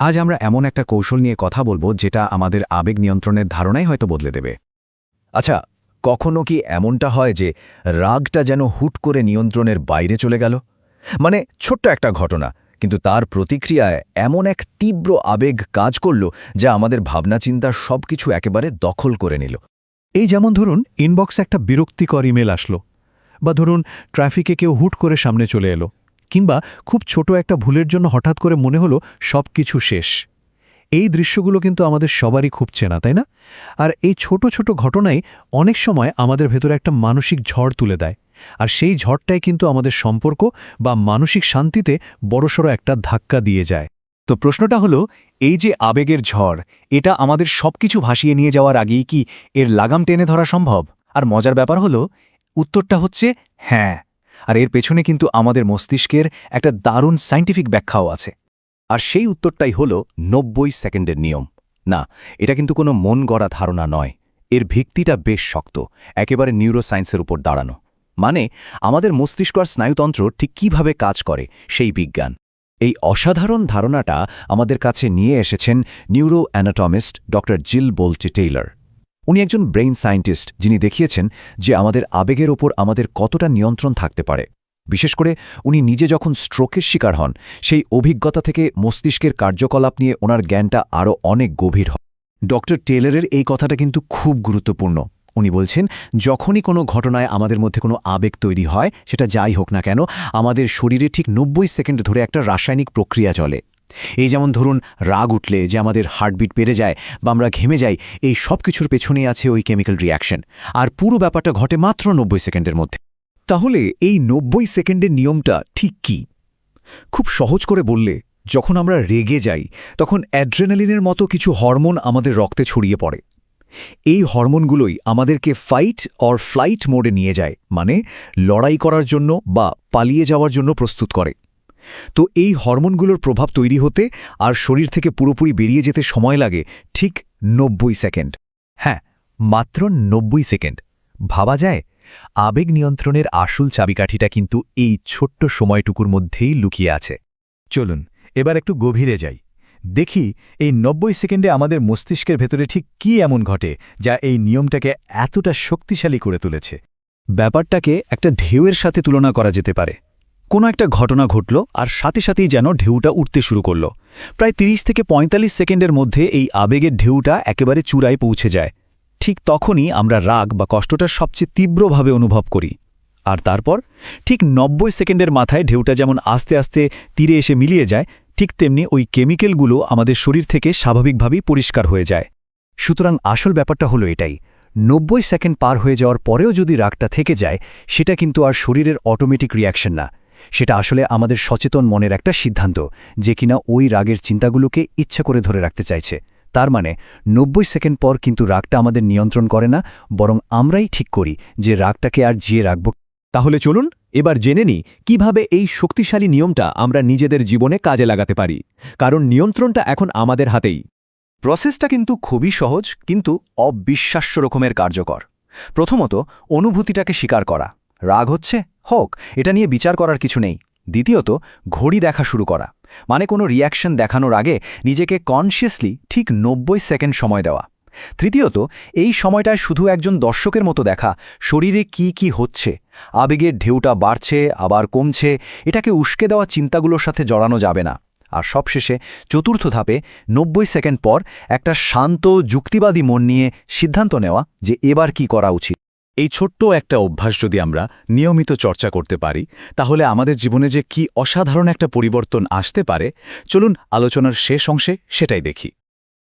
আজ আমরা এমন একটা কৌশল নিয়ে কথা বলব যেটা আমাদের আবেগ নিয়ন্ত্রণের ধারণাই হয়তো বদলে দেবে। আচ্ছা কখনো কি এমনটা হয় যে রাগটা যেন হুট করে নিয়ন্ত্রণের বাইরে চলে গেল? মানে ছোট্ট একটা ঘটনা, কিন্তু তার প্রতিক্রিয়ায় এমন এক তীব্র আবেগ কাজ করল যা আমাদের ভাবনা চিন্তার সব কিছু একেবারে দখল করে নিল। এই যেমন ধরুন ইনবক্সে একটা বিরক্তিকর ইমেল আসলো, বা ধরুন ট্রাফিকে কেউ হুট করে সামনে চলে এলো। কিংবা খুব ছোট একটা ভুলের জন্য হঠাৎ করে মনে হলো সব কিছু শেষ। এই দৃশ্যগুলো কিন্তু আমাদের সবারই খুব চেনা, তাই না? আর এই ছোট ছোট ঘটনাই অনেক সময় আমাদের ভেতরে একটা মানসিক ঝড় তুলে দেয়। আর সেই ঝড়টাই কিন্তু আমাদের সম্পর্ক বা মানসিক শান্তিতে বড়সড় একটা ধাক্কা দিয়ে যায়। তো প্রশ্নটা হলো, এই যে আবেগের ঝড়, এটা আমাদের সবকিছু ভাসিয়ে নিয়ে যাওয়ার আগেই কি এর লাগাম টেনে ধরা সম্ভব? আর মজার ব্যাপার হলো, উত্তরটা হচ্ছে হ্যাঁ। আর এর পেছনে কিন্তু আমাদের মস্তিষ্কের একটা দারুণ সাইন্টিফিক ব্যাখ্যাও আছে। আর সেই উত্তরটাই হল নব্বই সেকেন্ডের নিয়ম। না, এটা কিন্তু কোনো মন গড়া ধারণা নয়। এর ভিত্তিটা বেশ শক্ত, একেবারে নিউরোসায়েন্সের উপর দাঁড়ানো। মানে আমাদের মস্তিষ্ক আর স্নায়ুতন্ত্র ঠিক কীভাবে কাজ করে সেই বিজ্ঞান। এই অসাধারণ ধারণাটা আমাদের কাছে নিয়ে এসেছেন নিউরো অ্যানাটমিস্ট ড জিল বোল্টি টেইলার উনি একজন ব্রেইন সায়েন্টিস্ট, যিনি দেখিয়েছেন যে আমাদের আবেগের ওপর আমাদের কতটা নিয়ন্ত্রণ থাকতে পারে। বিশেষ করে উনি নিজে যখন স্ট্রোকের শিকার হন, সেই অভিজ্ঞতা থেকে মস্তিষ্কের কার্যকলাপ নিয়ে ওনার জ্ঞানটা আরও অনেক গভীর হয়। ডক্টর টেলরের এই কথাটা কিন্তু খুব গুরুত্বপূর্ণ। উনি বলছেন, যখনই কোনো ঘটনায় আমাদের মধ্যে কোনো আবেগ তৈরি হয়, সেটা যাই হোক না কেন, আমাদের শরীরে ঠিক নব্বই সেকেন্ড ধরে একটা রাসায়নিক প্রক্রিয়া চলে। এই যেমন ধরুন, রাগ উঠলে যে আমাদের হার্টবিট বেড়ে যায় বা আমরা ঘেমে যাই, এই সব কিছুর পেছনে আছে ওই কেমিক্যাল রিয়াকশন আর পুরো ব্যাপারটা ঘটে মাত্র নব্বই সেকেন্ডের মধ্যে। তাহলে এই নব্বই সেকেন্ডের নিয়মটা ঠিক কি? খুব সহজ করে বললে, যখন আমরা রেগে যাই, তখন অ্যাড্রেনালিনের মতো কিছু হরমোন আমাদের রক্তে ছড়িয়ে পড়ে। এই হরমোনগুলোই আমাদেরকে ফাইট অর ফ্লাইট মোডে নিয়ে যায় মানে লড়াই করার জন্য বা পালিয়ে যাওয়ার জন্য প্রস্তুত করে। তো এই হরমোনগুলোর প্রভাব তৈরি হতে আর শরীর থেকে পুরোপুরি বেরিয়ে যেতে সময় লাগে ঠিক নব্বই সেকেন্ড। হ্যাঁ মাত্র নব্বই সেকেন্ড। ভাবা যায়? আবেগ নিয়ন্ত্রণের আসল চাবিকাঠিটা কিন্তু এই ছোট্ট সময়টুকুর মধ্যেই লুকিয়ে আছে। চলুন, এবার একটু গভীরে যাই। দেখি এই নব্বই সেকেন্ডে আমাদের মস্তিষ্কের ভেতরে ঠিক কি এমন ঘটে যা এই নিয়মটাকে এতটা শক্তিশালী করে তুলেছে। ব্যাপারটাকে একটা ঢেউয়ের সাথে তুলনা করা যেতে পারে। কোনো একটা ঘটনা ঘটল আর সাথে সাথেই যেন ঢেউটা উঠতে শুরু করল। প্রায় ৩০ থেকে ৪৫ সেকেন্ডের মধ্যে এই আবেগের ঢেউটা একেবারে চূড়ায় পৌঁছে যায়। ঠিক তখনই আমরা রাগ বা কষ্টটা সবচেয়ে তীব্রভাবে অনুভব করি। আর তারপর ঠিক নব্বই সেকেন্ডের মাথায় ঢেউটা যেমন আস্তে আস্তে তীরে এসে মিলিয়ে যায়, ঠিক তেমনি ওই কেমিক্যালগুলো আমাদের শরীর থেকে স্বাভাবিকভাবেই পরিষ্কার হয়ে যায়। সুতরাং আসল ব্যাপারটা হলো এটাই। নব্বই সেকেন্ড পার হয়ে যাওয়ার পরেও যদি রাগটা থেকে যায়, সেটা কিন্তু আর শরীরের অটোমেটিক রিয়াকশন না। সেটা আসলে আমাদের সচেতন মনের একটা সিদ্ধান্ত যে কিনা ওই রাগের চিন্তাগুলোকে ইচ্ছা করে ধরে রাখতে চাইছে। তার মানে নব্বই সেকেন্ড পর কিন্তু রাগটা আমাদের নিয়ন্ত্রণ করে না, বরং আমরাই ঠিক করি যে রাগটাকে আর জিয়ে রাখব। তাহলে চলুন, এবার জেনে নিই কীভাবে এই শক্তিশালী নিয়মটা আমরা নিজেদের জীবনে কাজে লাগাতে পারি। কারণ নিয়ন্ত্রণটা এখন আমাদের হাতেই। প্রসেসটা কিন্তু খুবই সহজ, কিন্তু অবিশ্বাস্য রকমের কার্যকর। প্রথমত, অনুভূতিটাকে স্বীকার করা। রাগ হচ্ছে? হোক, এটা নিয়ে বিচার করার কিছু নেই। দ্বিতীয়ত, ঘড়ি দেখা শুরু করা। মানে কোনো রিয়াকশন দেখানোর আগে নিজেকে কনসিয়াসলি ঠিক নব্বই সেকেন্ড সময় দেওয়া। তৃতীয়ত, এই সময়টায় শুধু একজন দর্শকের মতো দেখা, শরীরে কি কি হচ্ছে, আবেগের ঢেউটা বাড়ছে, আবার কমছে, এটাকে উস্কে দেওয়া চিন্তাগুলোর সাথে জড়ানো যাবে না। আর সবশেষে, চতুর্থ ধাপে নব্বই সেকেন্ড পর একটা শান্ত, যুক্তিবাদী মন নিয়ে সিদ্ধান্ত নেওয়া যে এবার কি করা উচিত। এই ছোট্ট একটা অভ্যাস যদি আমরা নিয়মিত চর্চা করতে পারি, তাহলে আমাদের জীবনে যে কি অসাধারণ একটা পরিবর্তন আসতে পারে, চলুন আলোচনার শেষ অংশে সেটাই দেখি।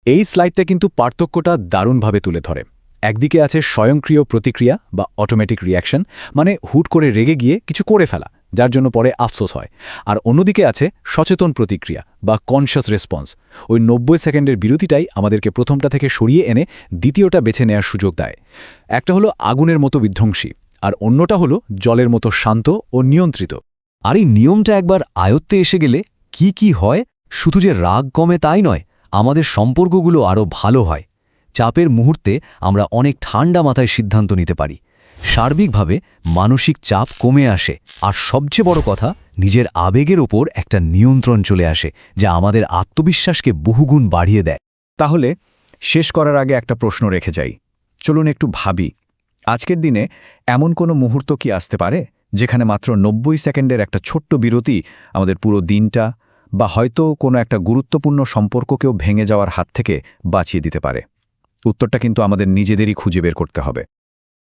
এই স্লাইডটা কিন্তু পার্থক্যটা দারুণভাবে তুলে ধরে। একদিকে আছে স্বয়ংক্রিয় প্রতিক্রিয়া বা অটোমেটিক রিয়াকশন মানে হুট করে রেগে গিয়ে কিছু করে ফেলা। যার জন্য পরে আফসোস হয়। আর অন্যদিকে আছে সচেতন প্রতিক্রিয়া বা কনশাস রেসপন্স ওই নব্বই সেকেন্ডের বিরতিটাই আমাদেরকে প্রথমটা থেকে সরিয়ে এনে দ্বিতীয়টা বেছে নেওয়ার সুযোগ দেয়। একটা হলো আগুনের মতো বিধ্বংসী, আর অন্যটা হলো জলের মতো শান্ত ও নিয়ন্ত্রিত। আর এই নিয়মটা একবার আয়ত্তে এসে গেলে কি কি হয়? শুধু যে রাগ কমে তাই নয়, আমাদের সম্পর্কগুলো আরও ভালো হয়। চাপের মুহূর্তে আমরা অনেক ঠান্ডা মাথায় সিদ্ধান্ত নিতে পারি। সার্বিকভাবে মানসিক চাপ কমে আসে। আর সবচেয়ে বড় কথা, নিজের আবেগের ওপর একটা নিয়ন্ত্রণ চলে আসে, যা আমাদের আত্মবিশ্বাসকে বহুগুণ বাড়িয়ে দেয়। তাহলে, শেষ করার আগে একটা প্রশ্ন রেখে যাই। চলুন একটু ভাবি, আজকের দিনে এমন কোনো মুহূর্ত কি আসতে পারে, যেখানে মাত্র নব্বই সেকেন্ডের একটা ছোট্ট বিরতি আমাদের পুরো দিনটা বা হয়তো কোনো একটা গুরুত্বপূর্ণ সম্পর্ককেও ভেঙে যাওয়ার হাত থেকে বাঁচিয়ে দিতে পারে? উত্তরটা কিন্তু আমাদের নিজেদেরই খুঁজে বের করতে হবে।